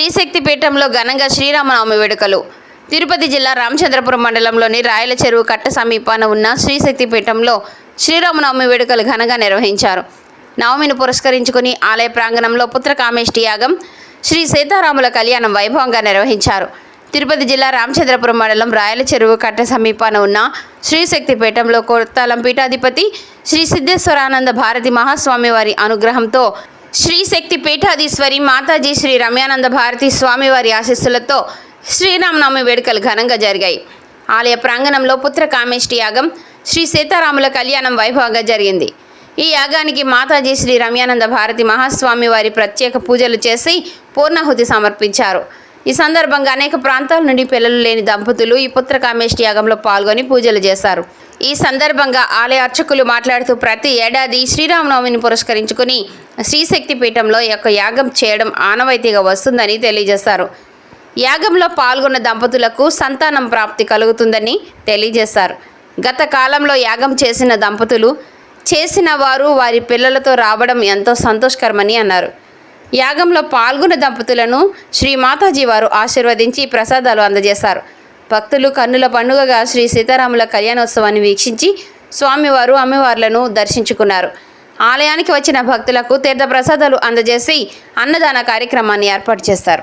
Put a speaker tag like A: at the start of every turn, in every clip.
A: శ్రీశక్తి పీఠంలో ఘనంగా శ్రీరామనవమి వేడుకలు. తిరుపతి జిల్లా రామచంద్రపురం మండలంలోని రాయల చెరువు కట్ట సమీపాన ఉన్న శ్రీశక్తి పీఠంలో శ్రీరామనవమి వేడుకలు ఘనంగా నిర్వహించారు. నవమిని పురస్కరించుకుని ఆలయ ప్రాంగణంలో పుత్రకామేష్టి యాగం శ్రీ సీతారాముల కళ్యాణం వైభవంగా నిర్వహించారు. తిరుపతి జిల్లా రామచంద్రపురం మండలం రాయల చెరువు కట్ట సమీపాన ఉన్న శ్రీశక్తిపీఠంలో కొత్తలం పీఠాధిపతి శ్రీ సిద్ధేశ్వరానంద భారతి మహాస్వామి వారి అనుగ్రహంతో శ్రీశక్తి పీఠాధీశ్వరి మాతాజీ శ్రీ రమ్యానంద భారతి స్వామివారి ఆశీస్సులతో శ్రీరామనవమి వేడుకలు ఘనంగా జరిగాయి. ఆలయ ప్రాంగణంలో పుత్ర కామేష్టి యాగం శ్రీ సీతారాముల కళ్యాణం వైభవంగా జరిగింది. ఈ యాగానికి మాతాజీ శ్రీ రమ్యానంద భారతి మహాస్వామి వారి ప్రత్యేక పూజలు చేసి పూర్ణాహుతి సమర్పించారు. ఈ సందర్భంగా అనేక ప్రాంతాల నుండి పిల్లలు లేని దంపతులు ఈ పుత్ర కామేష్టి యాగంలో పాల్గొని పూజలు చేశారు. ఈ సందర్భంగా ఆలయ అర్చకులు మాట్లాడుతూ ప్రతి ఏడాది శ్రీరామనవమిని పురస్కరించుకుని శ్రీశక్తి పీఠంలో యొక్క యాగం చేయడం ఆనవాయితీగా వస్తుందని తెలియజేశారు. యాగంలో పాల్గొన్న దంపతులకు సంతానం ప్రాప్తి కలుగుతుందని తెలియజేశారు. గత కాలంలో యాగం చేసిన దంపతులు చేసిన వారు వారి పిల్లలతో రావడం ఎంతో సంతోషకరమని అన్నారు. యాగంలో పాల్గొన్న దంపతులను శ్రీ మాతాజీ వారు ఆశీర్వదించి ప్రసాదాలు అందజేశారు. భక్తులు కన్నుల పండుగగా శ్రీ సీతారాముల కళ్యాణోత్సవాన్ని వీక్షించి స్వామివారు అమ్మవార్లను దర్శించుకున్నారు. ఆలయానికి వచ్చిన భక్తులకు తీర్థ ప్రసాదాలు అందజేసి అన్నదాన కార్యక్రమాన్ని ఏర్పాటు చేస్తారు.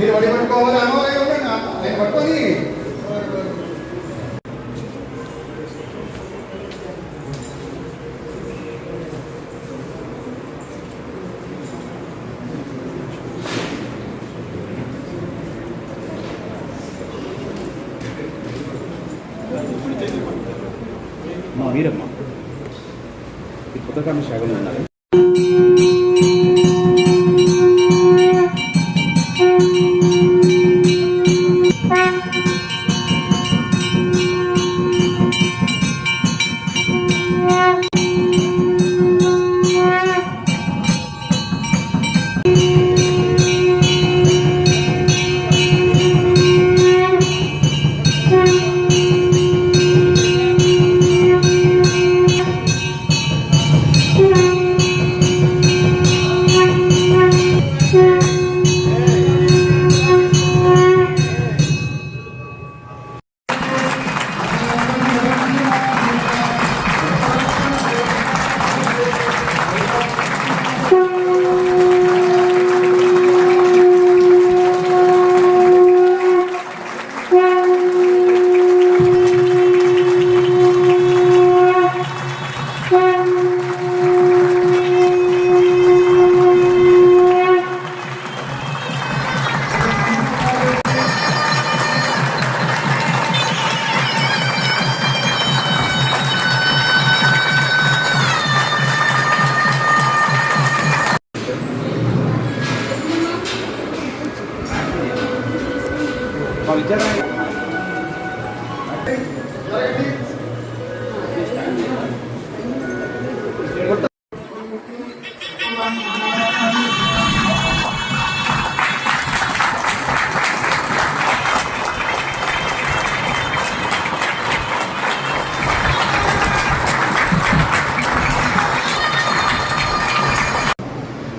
B: మీరు వడి పట్టుకోవాలి అన్నవరం నేను పట్టుకొని
C: మా మీరమ్మా ఈ పుస్తకాన్ని శాఖలో ఉన్నారు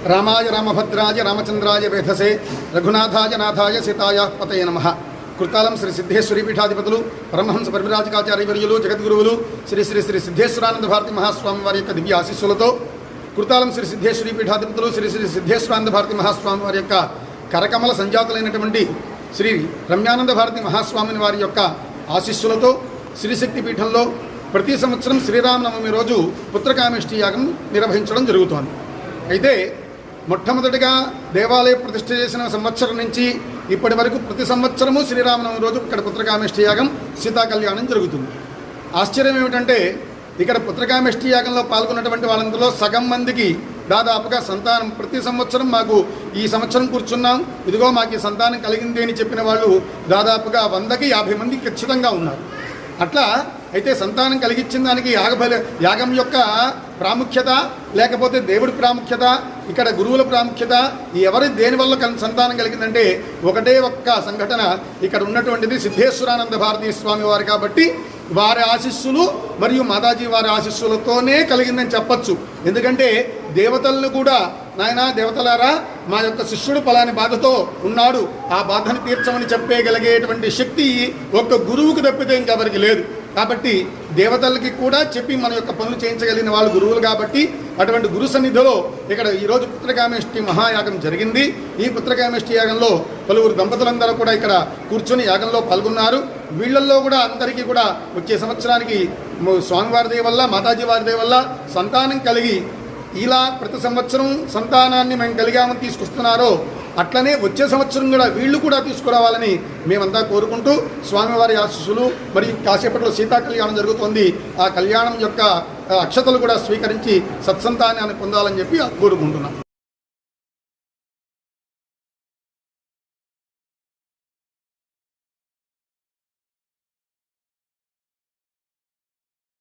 C: रामाय
B: रामभद्राय रामचंद्राय वेधसे रघुनाथाय नाथाय सीताय पतये नमः। కుర్తాలం కృతాలం శ్రీ సిద్ధేశ్వరి పీఠాధిపతులు పరమహంస పరివిరాజకాచార్యవర్యులు జగద్గురువులు శ్రీ శ్రీ శ్రీ సిద్ధేశ్వరానంద భారతి మహాస్వామి వారి యొక్క దివ్య ఆశీస్సులతో కృతాలం శ్రీ సిద్ధేశ్వరి పీఠాధిపతులు శ్రీ శ్రీ సిద్ధేశ్వరానంద భారతి మహాస్వామి వారి యొక్క కరకమల సంజాతులైనటువంటి శ్రీ రమ్యానంద భారతి మహాస్వామిని వారి యొక్క ఆశీస్సులతో శ్రీశక్తి పీఠంలో ప్రతి సంవత్సరం శ్రీరామనవమి రోజు పుత్రకామిష్టి యాగం నిర్వహించడం జరుగుతోంది. అయితే మొట్టమొదటిగా దేవాలయ ప్రతిష్ఠ చేసిన సంవత్సరం నుంచి ఇప్పటి వరకు ప్రతి సంవత్సరము శ్రీరామనవమి రోజు ఇక్కడ పుత్రకామేష్టి యాగం సీతా కళ్యాణం జరుగుతుంది. ఆశ్చర్యం ఏమిటంటే ఇక్కడ పుత్రకామేష్టి యాగంలో పాల్గొన్నటువంటి వాళ్ళందరిలో సగం మందికి దాదాపుగా సంతానం. ప్రతి సంవత్సరం మాకు ఈ సంవత్సరం కూర్చున్నాం. ఇదిగో మాకు ఈ సంతానం కలిగింది అని చెప్పిన వాళ్ళు దాదాపుగా వందకి యాభై మంది ఖచ్చితంగా ఉన్నారు. అట్లా అయితే సంతానం కలిగించిన దానికి యాగ యాగం యొక్క ప్రాముఖ్యత లేకపోతే దేవుడి ప్రాముఖ్యత ఇక్కడ గురువుల ప్రాముఖ్యత ఎవరి దేనివల్ల కన్ సంతానం కలిగిందంటే ఒకటే ఒక్క సంఘటన ఇక్కడ ఉన్నటువంటిది సిద్ధేశ్వరానంద భారతీ స్వామి వారు కాబట్టి వారి ఆశీస్సులు మరియు మాతాజీ వారి ఆశీస్సులతోనే కలిగిందని చెప్పచ్చు. ఎందుకంటే దేవతలను కూడా నాయనా దేవతలారా మా యొక్క శిష్యుడు పలాని బాధతో ఉన్నాడు. ఆ బాధను తీర్చమని చెప్పేయగలిగేటువంటి శక్తి ఒక్క గురువుకు తప్పితే ఇంకెవరికి లేదు. కాబట్టి దేవతలకి కూడా చెప్పి మన యొక్క పనులు చేయించగలిగిన వాళ్ళు గురువులు కాబట్టి అటువంటి గురు సన్నిధిలో ఇక్కడ ఈరోజు పుత్రకామేష్టి మహాయాగం జరిగింది. ఈ పుత్రకామేష్టి యాగంలో పలువురు దంపతులందరూ కూడా ఇక్కడ కూర్చొని యాగంలో పాల్గొన్నారు. వీళ్ళల్లో కూడా అందరికీ కూడా వచ్చే సంవత్సరానికి మ- స్వామివారి వల్ల మాతాజీ వారిది వల్ల సంతానం కలిగి ఇలా ప్రతి సంవత్సరం సంతానాన్ని మేము కలిగామని తీసుకొస్తున్నారో అట్లనే వచ్చే సంవత్సరం కూడా వీళ్ళు కూడా తీసుకురావాలని మేమంతా కోరుకుంటూ స్వామివారి ఆశీస్సులు మరియు కాసేపట్లో సీతా కళ్యాణం జరుగుతోంది. ఆ కళ్యాణం యొక్క అక్షతలు కూడా స్వీకరించి సత్సంతానాన్ని పొందాలని చెప్పి కోరుకుంటున్నాం.